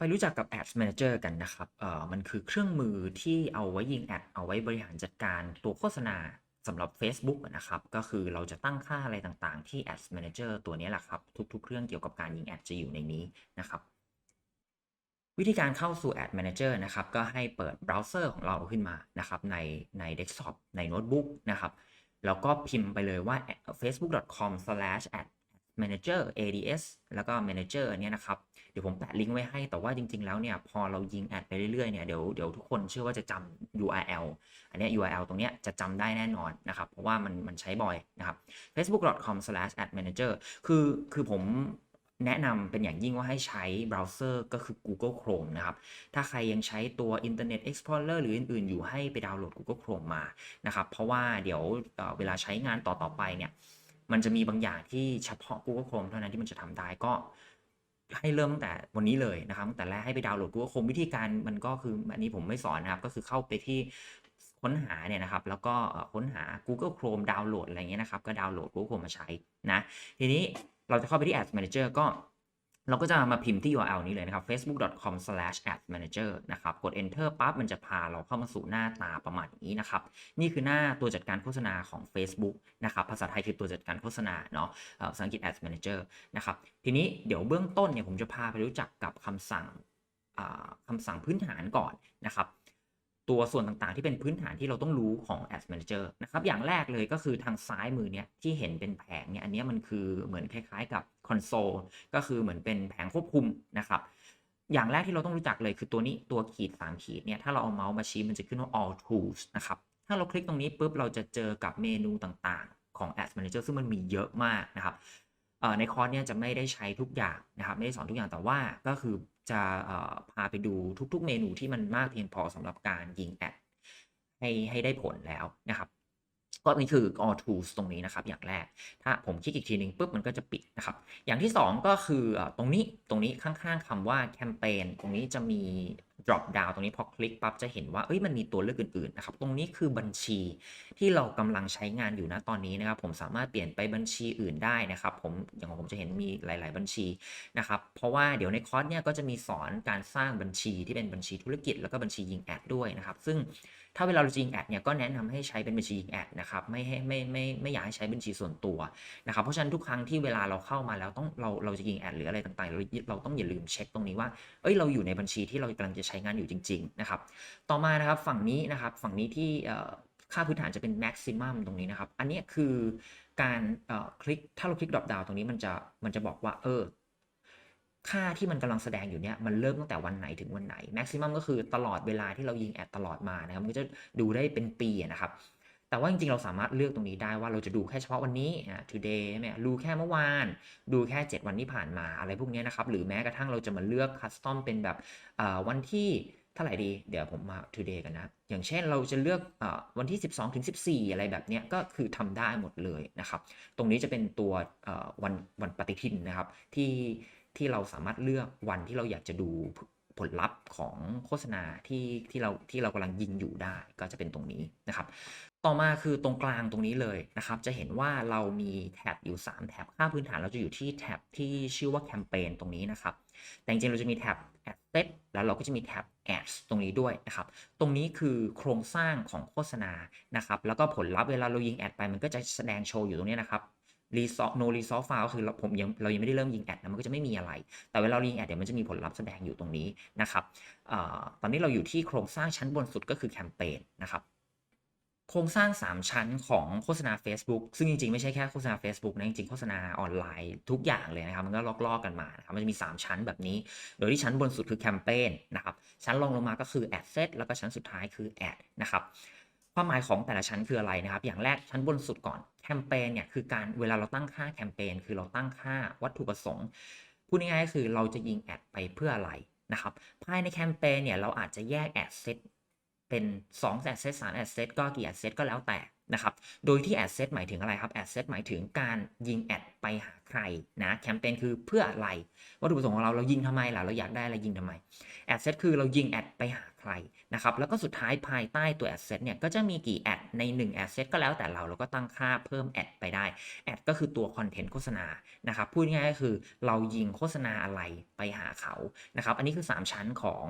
ไปรู้จักกับ Ads Manager กันนะครับเอ่อมันคือเครื่องมือที่เอาไว้ยิงแอด เอาไว้บริหารจัดการตัวโฆษณาสำหรับ Facebook นะครับ ก็คือเราจะตั้งค่าอะไรต่างๆ ที่ Ads Manager ตัวนี้แหละครับ ทุกๆ เรื่องเกี่ยวกับการยิงแอดจะอยู่ในนี้นะครับ วิธีการเข้าสู่ Ad Manager นะครับ ก็ให้เปิดเบราว์เซอร์ของเราขึ้นมานะครับในในเดสก์ท็อปในโน้ตบุ๊กนะครับ แล้วก็พิมพ์ไปเลยว่า facebook.com/ad manager ads แล้วก็ manager เนี่ยนะครับ เดี๋ยวผมแปะลิงก์ไว้ให้ แต่ว่าจริง ๆ แล้วเนี่ยพอเรายิงแอดไปเรื่อยๆเนี่ยเดี๋ยวเดี๋ยวทุกคนเชื่อว่าจะจำ URL อันเนี้ย URL ตรงเนี้ยจะจำได้แน่นอนนะครับ เพราะว่ามันมันใช้บ่อยนะครับ facebook.com/ad-manager คือคือผมแนะนำเป็นอย่างยิ่งว่าให้ใช้เบราว์เซอร์ก็คือ Google Chrome นะครับ ถ้าใครยังใช้ตัว Internet Explorer หรืออื่น ๆ อยู่ให้ไปดาวน์โหลด Google Chrome มานะครับ เพราะว่าเดี๋ยวเอ่อเวลาใช้งานต่อ ๆ ไปเนี่ย มันจะมีบางอย่างที่เฉพาะ Google Chrome เท่านั้นที่มันจะทำได้ก็ให้เริ่มตั้งแต่วันนี้เลยนะครับตั้งแต่แรกให้ไปดาวน์โหลด Google Chrome วิธีการมันก็คืออันนี้ผมไม่สอนนะครับ ก็คือเข้าไปที่ค้นหาเนี่ยนะครับ แล้วก็ค้นหา Google Chrome ดาวน์โหลดอะไรเงี้ยนะครับ ก็ดาวน์โหลด Google Chrome มาใช้นะ ทีนี้เราจะเข้าไปที่ Ads Manager ก็ เราก็จะมาพิมพ์ที่ URL นี้เลยนะครับ facebook.com/adsmanager นะครับ กด enter ปั๊บมันจะพาเราเข้ามาสู่หน้าตาประมาณนี้นะครับ นี่คือหน้าตัวจัดการโฆษณาของ Facebook นะครับ ภาษาไทยคือตัวจัดการโฆษณาเนาะอ่อภาษาอังกฤษ Ads Manager นะครับ ทีนี้เดี๋ยวเบื้องต้นเนี่ยผมจะพาไปรู้จักกับคำสั่งอ่าคำสั่งพื้นฐานก่อนนะครับ ตัวส่วนต่างๆ ที่เป็นพื้นฐานที่เราต้องรู้ของ Ads Manager นะครับอย่างแรกเลยก็คือทางซ้ายมือเนี่ยที่เห็นเป็นแผงเนี่ยอันนี้มันคือเหมือนคล้ายๆกับคอนโซลก็คือเหมือนเป็นแผงควบคุมนะครับอย่างแรกที่เราต้องรู้จักเลยคือตัวนี้ตัวขีด3ขีดเนี่ยถ้าเราเอาเมาส์มาชี้มันจะขึ้นว่า all tools นะครับถ้าเราคลิกตรงนี้ปุ๊บเราจะเจอกับเมนูต่างๆ ของ Ads Manager ซึ่งมันมีเยอะมากนะครับในคอร์สเนี่ยจะไม่ได้ใช้ทุกอย่างนะครับไม่ได้สอนทุกอย่างแต่ว่าก็คือ จะพาไปดูทุกๆ เมนูที่มันมากเพียงพอสำหรับการยิงแอดให้ให้ได้ผลแล้วนะครับ ก็นี่คือ all tools ตรงนี้นะครับ อย่างแรก ถ้าผมคลิกอีกทีนึงปุ๊บมันก็จะปิดนะครับ อย่างที่ 2 ก็คือตรงนี้ตรงนี้ข้างๆคำว่าแคมเปญตรงนี้จะมี drop down ตรงนี้พอคลิกปั๊บจะเห็นว่าเอ้ยมันมีตัวเลือกอื่นๆนะครับตรงนี้คือบัญชีที่เรากำลังใช้งานอยู่นะตอนนี้นะครับผมสามารถเปลี่ยนไปบัญชีอื่นได้นะครับผมอย่างของผมจะเห็นมีหลาย ๆ บัญชีนะครับเพราะว่าเดี๋ยวในคอร์สเนี่ยก็จะมีสอนการสร้างบัญชีที่เป็นบัญชีธุรกิจแล้วก็บัญชียิงแอดด้วยนะครับซึ่งถ้าเวลาเราจะยิงแอดเนี่ยก็แนะนำให้ใช้เป็นบัญชียิงแอดนะครับไม่ให้ไม่ไม่ไม่อยากให้ใช้บัญชีส่วนตัวนะครับเพราะฉะนั้นทุกครั้งที่เวลาเราเข้ามาแล้วต้องเราเราจะยิงแอดหรืออะไรต่างๆเราเราต้องอย่าลืมเช็คตรงนี้ว่าเอ้ยเราอยู่ในบัญชีที่เรากำลังจะใช้งานอยู่จริง ๆ นะครับ ต่อมานะครับฝั่งนี้นะครับฝั่งนี้ที่ค่าพื้นฐานจะเป็น maximum ตรงนี้นะครับ อันนี้คือการคลิกถ้าเราคลิก drop down ตรงนี้มันจะมันจะบอกว่าเออค่าที่มันกำลังแสดงอยู่เนี่ยมันเริ่มตั้งแต่วันไหนถึงวันไหน maximum ก็คือตลอดเวลาที่เรายิงแอดตลอดมานะครับมันจะดูได้เป็นปีนะครับ แต่ว่าจริงๆ เราสามารถเลือกตรงนี้ได้ว่าเราจะดูแค่เฉพาะวันนี้อ่า today ใช่ไหมดูแค่เมื่อวาน ดูแค่ 7 วันที่ผ่านมาอะไรพวกนี้นะครับ หรือแม้กระทั่งเราจะมาเลือก custom เป็นแบบวันที่เท่าไหร่ดี เดี๋ยวผมมา today กันนะ อย่างเช่นเราจะเลือกอวันที่ 12ถึง14 อะไรแบบนี้ก็คือทำได้หมดเลยนะครับ ตรงนี้จะเป็นตัววันวันปฏิทินนะครับ ที่ที่เราสามารถเลือกวันที่เราอยากจะดูผลลัพธ์ของโฆษณาที่ที่เราที่เรากำลังยิงอยู่ได้ก็จะเป็นตรงนี้นะครับ ต่อมาคือตรงกลางตรงนี้เลยนะครับ จะเห็นว่าเรามีแท็บอยู่ 3 แท็บ ค่าพื้นฐานเราจะอยู่ที่แท็บที่ชื่อว่าแคมเปญตรงนี้นะครับ แต่จริงๆ เราจะมีแท็บ Ad Set แล้วเราก็จะมีแท็บ Ads ตรงนี้ด้วยนะครับ ตรงนี้คือโครงสร้างของโฆษณานะครับ แล้วก็ผลลัพธ์เวลาเรายิงแอดไปมันก็จะแสดงโชว์อยู่ตรงนี้นะครับ result no result file ก็คือเราผมยังเรายังไม่ได้เริ่มยิงแอดนะมันก็จะไม่มีอะไร แต่เวลาเรายิงแอดเดี๋ยวมันจะมีผลลัพธ์แสดงอยู่ตรงนี้นะครับอตอนนี้เราอยู่ที่โครงสร้างชั้นบนสุดก็คือแคมเปญนะครับ โครงสร้าง 3 ชั้นของโฆษณา Facebook ซึ่งจริงๆ ไม่ใช่แค่โฆษณา Facebook นะจริงๆ โฆษณาออนไลน์ทุกอย่างเลยนะครับ มันก็ลอกๆกันมานะครับมันจะมี 3 ชั้นแบบนี้ โดยที่ชั้นบนสุดคือแคมเปญนะครับ ชั้นรองลงมาก็คือ Ad Set แล้วก็ชั้นสุดท้ายคือ Ad นะครับความหมายของแต่ละชั้นคืออะไรนะครับ อย่างแรกชั้นบนสุดก่อนแคมเปญเนี่ยคือการเวลาเราตั้งค่าแคมเปญคือเราตั้งค่าวัตถุประสงค์พูดง่ายๆคือเราจะยิงแอดไปเพื่ออะไรนะครับภายในแคมเปญเนี่ยเราอาจจะแยกแอดเซต เป็น2แอดเซต3แอดเซตก็กี่แอดเซตก็แล้วแต่นะครับ โดยที่ ad set หมายถึงอะไรครับ ad set หมายถึงการยิงแอดไปหาใครนะแคมเปญคือเพื่ออะไร วัตถุประสงค์ของเราเรายิงทำไมล่ะเราอยากได้อะไรยิงทำไม ad set คือเรายิงแอดไปหาใครนะครับ แล้วก็สุดท้ายภายใต้ตัว ad set เนี่ยก็จะมีกี่แอดใน1 ad set ก็แล้วแต่เราเราก็ตั้งค่าเพิ่มแอดไปได้แอดก็คือตัวคอนเทนต์โฆษณานะครับพูดง่ายก็คือเรายิงโฆษณาอะไรไปหาเขานะครับ อันนี้คือ 3 ชั้นของ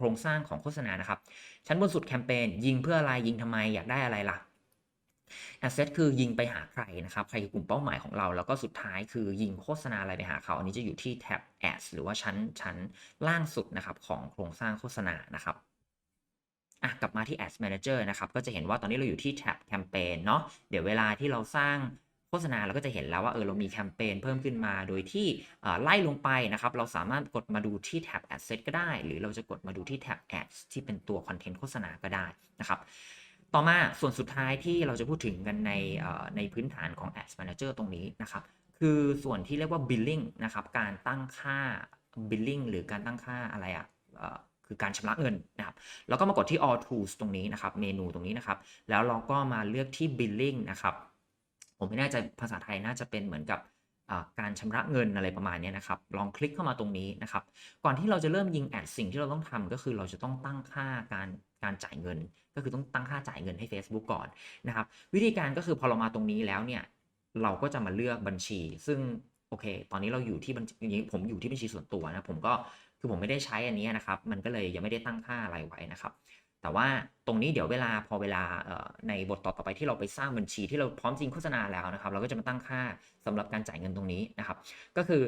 โครงสร้างของโฆษณานะครับ ชั้นบนสุดแคมเปญยิงเพื่ออะไรยิงทำไมอยากได้อะไรล่ะ asset คือยิงไปหาใครนะครับ ใครคือกลุ่มเป้าหมายของเรา แล้วก็สุดท้ายคือยิงโฆษณาอะไรไปหาเขา อันนี้จะอยู่ที่แท็บ ads หรือว่าชั้นชั้นล่างสุดนะครับของโครงสร้างโฆษณานะครับอะกลับมาที่ ads manager นะครับ ก็จะเห็นว่าตอนนี้เราอยู่ที่แท็บแคมเปญเนาะ เดี๋ยวเวลาที่เราสร้าง โฆษณาเราก็จะเห็นแล้วว่าเออเรามีแคมเปญเพิ่มขึ้นมา โดยที่ไล่ลงไปนะครับเราสามารถกดมาดูที่แท็บ asset ก็ได้ หรือเราจะกดมาดูที่แท็บ ads ที่เป็นตัวคอนเทนต์โฆษณาก็ได้นะครับต่อมาส่วนสุดท้ายที่เราจะพูดถึงกันในในพื้นฐานของ Ads Manager ตรงนี้นะครับคือส่วนที่เรียกว่า billing นะครับการตั้งค่า billing หรือการตั้งค่าอะไรอะคือการชำระเงินนะครับ แล้วก็มากดที่ all tools ตรงนี้นะครับ เมนูตรงนี้นะครับ แล้วเราก็มาเลือกที่ billing นะครับ ผมไม่แน่ใจภาษาไทยน่าจะเป็นเหมือนกับการชำระเงินอะไรประมาณนี้นะครับ ลองคลิกเข้ามาตรงนี้นะครับ ก่อนที่เราจะเริ่มยิงแอดสิ่งที่เราต้องทำก็คือเราจะต้องตั้งค่าการการจ่ายเงิน ก็คือต้องตั้งค่าจ่ายเงินให้ Facebook ก่อนนะครับ วิธีการก็คือพอเรามาตรงนี้แล้วเนี่ยเราก็จะมาเลือกบัญชี ซึ่งโอเค ตอนนี้เราอยู่ที่บัญชีผมอยู่ที่บัญชีส่วนตัวนะผมก็คือผมไม่ได้ใช้อันนี้นะครับ มันก็เลยยังไม่ได้ตั้งค่าอะไรไว้นะครับ แต่ว่าตรงนี้เดี๋ยวเวลาพอเวลาในบทต่อไปที่เราไปสร้างบัญชีที่เราพร้อมจริงโฆษณาแล้วนะครับ เราก็จะมาตั้งค่าสำหรับการจ่ายเงินตรงนี้นะครับ ก็คือ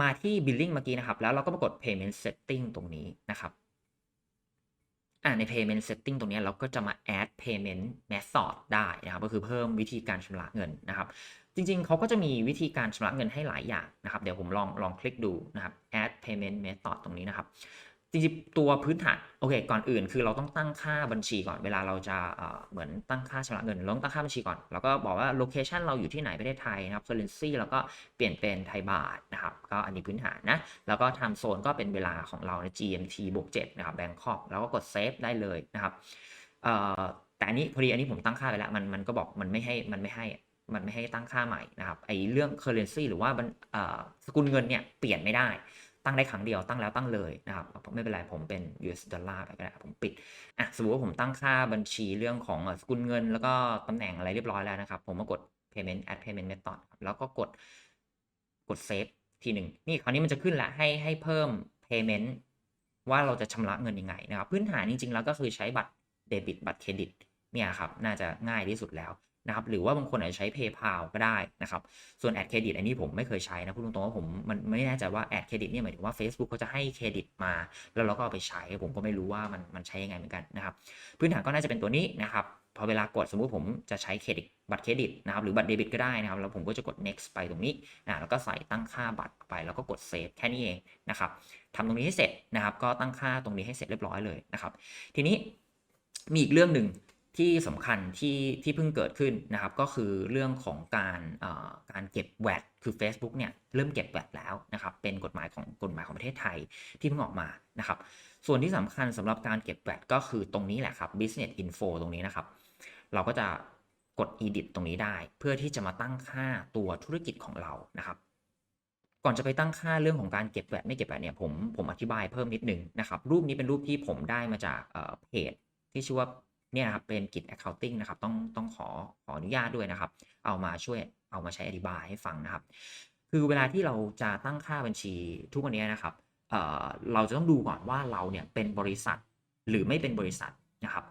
มาที่ billing เมื่อกี้นะครับ แล้วเราก็มากด payment setting ตรงนี้นะครับอ่าใน payment setting ตรงนี้เราก็จะมา add payment method ได้นะครับ ก็คือเพิ่มวิธีการชำระเงินนะครับ จริงๆ เขาก็จะมีวิธีการชำระเงินให้หลายอย่างนะครับ เดี๋ยวผมลองลองคลิกดูนะครับ add payment method ตรงนี้นะครับ จริงๆตัวพื้นฐานโอเค ก่อนอื่นคือเราต้องตั้งค่าบัญชีก่อนเวลาเราจะเหมือนตั้งค่าชำระเงินเราต้องตั้งค่าบัญชีก่อน แล้วก็บอกว่าโลเคชันเราอยู่ที่ไหนประเทศไทยนะครับ currency แล้วก็เปลี่ยนเป็นไทยบาทนะครับ ก็อันนี้พื้นฐานนะ แล้วก็ time zone ก็เป็นเวลาของเราใน GMT บวก7นะครับ Bangkok แล้วก็กด save ได้เลยนะครับแต่อันนี้พอดีอันนี้ผมตั้งค่าไปแล้วมันมันก็บอกมันไม่ให้มันไม่ให้มันไม่ให้ตั้งค่าใหม่นะครับไอ้เรื่อง currency หรือว่าสกุลเงินเนี่ยเปลี่ยนไม่ได้ ตั้งได้ครั้งเดียวตั้งแล้วตั้งเลยนะครับไม่เป็นไรผมเป็น US ดอลลาร์ไปก็ได้ผมปิดอะสมมติว่าผมตั้งค่าบัญชีเรื่องของสกุลเงิน แล้วก็ตำแหน่งอะไรเรียบร้อยแล้วนะครับ ผมมากด payment add payment method แล้วก็กดกด save ทีหนึ่งนี่คราวนี้มันจะขึ้นละให้ให้เพิ่ม payment ว่าเราจะชำระเงินยังไงนะครับ พื้นฐานจริงๆ แล้วก็คือใช้บัตรเดบิตบัตรเครดิตเนี่ยครับน่าจะง่ายที่สุดแล้ว นะครับหรือว่าบางคนอาจจะใช้ PayPal ก็ได้นะครับส่วนแอดเครดิตอันนี้ผมไม่เคยใช้นะพูดตรงๆว่าผมมันไม่แน่ใจว่าแอดเครดิตเนี่ยหมายถึงว่า Facebook เขาจะให้เครดิตมา แล้วเราก็เอาไปใช้ ผมก็ไม่รู้ว่ามันมันใช้ยังไงเหมือนกันนะครับพื้นฐานก็น่าจะเป็นตัวนี้นะครับพอเวลากดสมมุติผมจะใช้เครดิตบัตรเครดิตนะครับหรือบัตรเดบิตก็ได้นะครับแล้วผมก็จะกด next ไปตรงนี้นะแล้วก็ใส่ตั้งค่าบัตรไปแล้วก็กด save แค่นี้เองนะครับทำตรงนี้ให้เสร็จนะครับก็ตั้งค่าตรงนี้ให้เสร็จเรียบร้อยเลยนะครับทีนี้มีอีกเรื่องหนึ่ง ที่สำคัญที่ที่เพิ่งเกิดขึ้นนะครับ ก็คือเรื่องของการการเก็บแวดคือ Facebook เนี่ยเริ่มเก็บแวดแล้วนะครับ เป็นกฎหมายของกฎหมายของประเทศไทยที่เพิ่งออกมานะครับ ส่วนที่สำคัญสำหรับการเก็บแวดก็คือตรงนี้แหละครับ business info ตรงนี้นะครับ เราก็จะกด edit ตรงนี้ได้ เพื่อที่จะมาตั้งค่าตัวธุรกิจของเรานะครับ ก่อนจะไปตั้งค่าเรื่องของการเก็บแวดไม่เก็บแวดเนี่ยผมผมอธิบายเพิ่มนิดนึงนะครับ รูปนี้เป็นรูปที่ผมได้มาจากเพจที่ชื่อว่า เนี่ยครับเป็นกิจ accounting นะครับต้องต้องขอขออนุญาตด้วยนะครับ เอามาช่วยเอามาใช้อธิบายให้ฟังนะครับ คือเวลาที่เราจะตั้งค่าบัญชีทุกวันนี้นะครับเอ่อเราจะต้องดูก่อนว่าเราเนี่ยเป็นบริษัทหรือไม่เป็นบริษัทนะครับ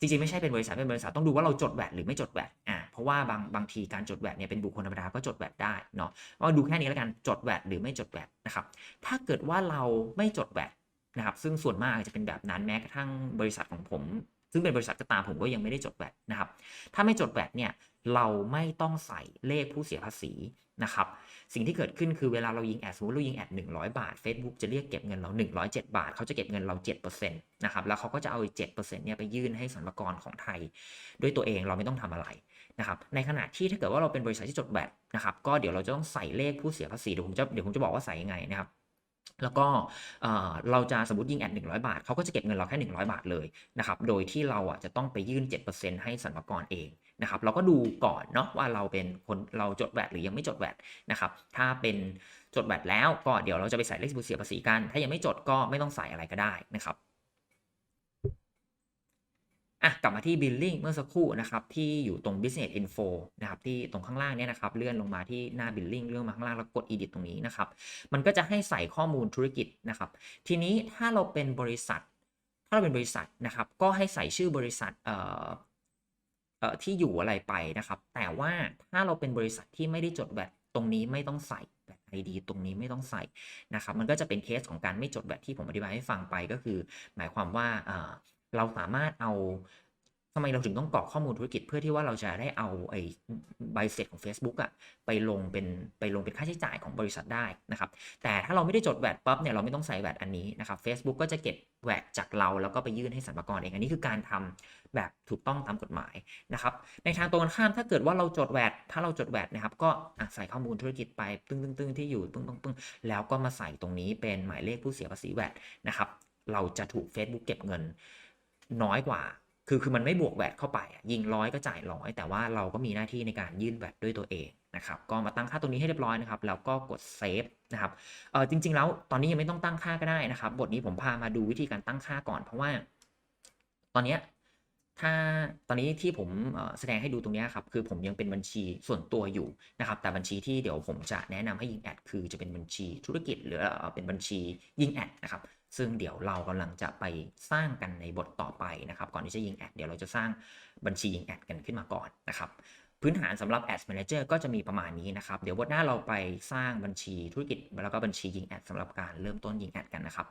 จริงๆไม่ใช่เป็นบริษัทเป็นบริษัทต้องดูว่าเราจดแวดหรือไม่จดแวดอ่าเพราะว่าบางบางทีการจดแวดเนี่ยเป็นบุคคลธรรมดาก็จดแวดได้เนาะว่าดูแค่นี้แล้วกันจดแวดหรือไม่จดแวดนะครับ ถ้าเกิดว่าเราไม่จดแวดนะครับ ซึ่งส่วนมากจะเป็นแบบนั้นแม้กระทั่งบริษัทของผม ซึ่งเป็นบริษัทก็ตามผมก็ยังไม่ได้จดแวดนะครับ ถ้าไม่จดแวดเนี่ยเราไม่ต้องใส่เลขผู้เสียภาษีนะครับ สิ่งที่เกิดขึ้นคือเวลาเรายิงแอดสมมติเรายิงแอด100 บาท Facebook จะเรียกเก็บเงินเรา 107 บาท เขาจะเก็บเงินเรา7%นะครับ แล้วเขาก็จะเอาอีก7%เนี่ยไปยื่นให้สรรพากรของไทย ด้วยตัวเองเราไม่ต้องทำอะไรนะครับ ในขณะที่ถ้าเกิดว่าเราเป็นบริษัทที่จดแวดนะครับ ก็เดี๋ยวเราจะต้องใส่เลขผู้เสียภาษี เดี๋ยวผมจะเดี๋ยวผมจะบอกว่าใส่ยังไงนะครับ แล้วก็เราจะสมมติยิงแอด100 บาทเขาก็จะเก็บเงินเราแค่ 100 บาทเลยนะครับโดยที่เราอะจะต้องไปยื่น 7%ให้สรรพากรเองนะครับเราก็ดูก่อนเนาะว่าเราเป็นคนเราจดแวดหรือยังไม่จดแวดนะครับถ้าเป็นจดแวดแล้วก็เดี๋ยวเราจะไปใส่เลขเสียภาษีกัน ถ้ายังไม่จดก็ไม่ต้องใส่อะไรก็ได้นะครับ อะกลับมาที่ billing เมื่อสักครู่นะครับที่อยู่ตรง business info นะครับที่ตรงข้างล่างเนี่ยนะครับเลื่อนลงมาที่หน้า billing เลื่อนมาข้างล่างแล้วกด edit ตรงนี้นะครับมันก็จะให้ใส่ข้อมูลธุรกิจนะครับทีนี้ถ้าเราเป็นบริษัท ถ้าเราเป็นบริษัทนะครับก็ให้ใส่ชื่อบริษัทเอ่อเอ่อที่อยู่อะไรไปนะครับแต่ว่าถ้าเราเป็นบริษัทที่ไม่ได้จดแวดตรงนี้ไม่ต้องใส่แวด ID ตรงนี้ไม่ต้องใส่นะครับมันก็จะเป็นเคสของการไม่จดแวดที่ผมอธิบายให้ฟังไปก็คือ หมายความว่า เราสามารถเอาทำไมเราถึงต้องกรอกข้อมูลธุรกิจเพื่อที่ว่าเราจะได้เอาไอ้ใบเสร็จของ Facebook อะไปลงเป็นไปลงเป็นค่าใช้จ่ายของบริษัทได้นะครับ แต่ถ้าเราไม่ได้จดแวดปั๊บเนี่ยเราไม่ต้องใส่แวดอันนี้นะครับ Facebook ก็จะเก็บแวดจากเราแล้วก็ไปยื่นให้สรรพากรเอง อันนี้คือการทำแบบถูกต้องตามกฎหมายนะครับ ในทางตรงกันข้ามถ้าเกิดว่าเราจดแวดถ้าเราจดแวดนะครับ ก็ใส่ข้อมูลธุรกิจไปตึ้งตึ้งตึ้งที่อยู่ปึ้งปึ้งปึ้งแล้วก็มาใส่ตรงนี้เป็นหมายเลขผู้เสียภาษีแวดนะครับ เราจะถูก Facebook เก็บเงิน น้อยกว่า คือคือมันไม่บวกแวดเข้าไป ยิงร้อยก็จ่ายร้อย แต่ว่าเราก็มีหน้าที่ในการยื่นแวดด้วยตัวเองนะครับ ก็มาตั้งค่าตรงนี้ให้เรียบร้อยนะครับ แล้วก็กดเซฟนะครับ เออจริง ๆ แล้วตอนนี้ยังไม่ต้องตั้งค่าก็ได้นะครับ บทนี้ผมพามาดูวิธีการตั้งค่าก่อนเพราะว่า ตอนเนี้ถ้าตอนนี้ที่ผมแสดงให้ดูตรงนี้ครับ คือผมยังเป็นบัญชีส่วนตัวอยู่นะครับ แต่บัญชีที่เดี๋ยวผมจะแนะนำให้ยิงแอดคือจะเป็นบัญชีธุรกิจหรือเป็นบัญชียิงแอดนะครับ ซึ่งเดี๋ยวเรากำลังจะไปสร้างกันในบทต่อไปนะครับ ก่อนที่จะยิงแอดเดี๋ยวเราจะสร้างบัญชียิงแอดกันขึ้นมาก่อนนะครับพื้นฐานสำหรับ Ads Manager ก็จะมีประมาณนี้นะครับ เดี๋ยวบทหน้าเราไปสร้างบัญชีธุรกิจ แล้วก็บัญชียิงแอดสำหรับการเริ่มต้นยิงแอดกันนะครับ